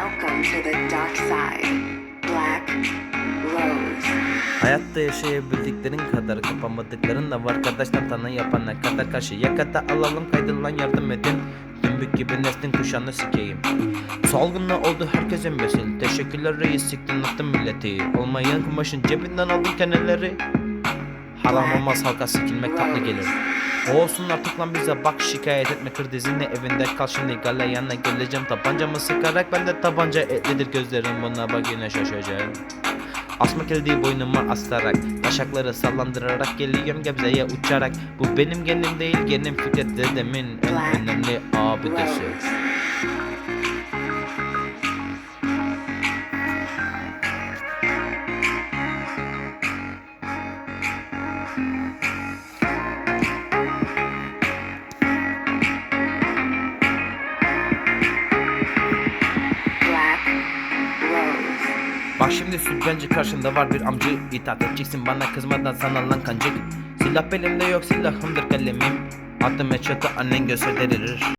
Welcome to the dark side. Black Rose. Hayatta yaşayabildiklerin kadar kapamadıkların da var. Kardeşten tanı yapana kadar karşıya kata alalım kaydılan yardım edin. Dümbük gibi neslin kuşağını sikeyim. Salgınla oldu herkes embesil. Teşekkürler reis siktin attın milleti? Olmayan kumaşın cebinden aldın keneleri. Haram olmaz halka sikilmek tatlı gelir Olsun artık lan bize bak şikayet etme kır dizini evinde kal. Şimdi galeyana geleceğim. Tabancamı sıkarak ben de tabanca etlidir. Gözlerim buna bak yine şaşacağım. Asma kilidi boynuma astarak Taşakları sallandırarak geliyorum Gebze'ye uçarak. Bu benim genim değil genim Fikret dedemin en önemli abidesi. Rose. Bak şimdi sütbenci karşında var bir amcı İtaat edeceksin. Bana kızmadan sana lan kancık Silah belimde yok silahımdır kalemim Attım headshot'ı annen gösterir